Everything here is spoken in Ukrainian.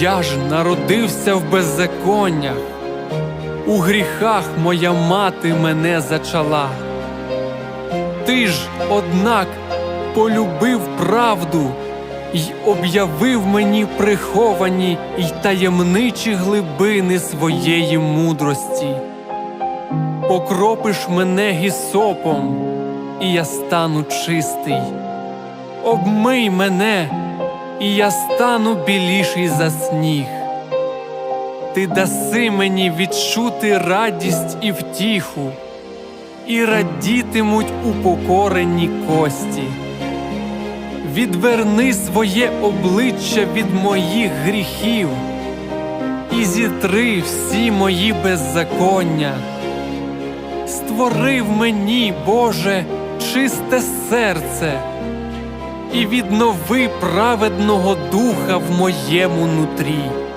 Я ж народився в беззаконнях, у гріхах моя мати мене зачала. Ти ж, однак, полюбив правду й об'явив мені приховані й таємничі глибини своєї мудрості. Покропиш мене гісопом, і я стану чистий. Обмий мене, і я стану біліший за сніг. Ти даси мені відчути радість і втіху, і радітимуть упокорені кості. Відверни своє обличчя від моїх гріхів і зітри всі мої беззаконня. Створи в мені, Боже, чисте серце і віднови праведного духа в моєму нутрі.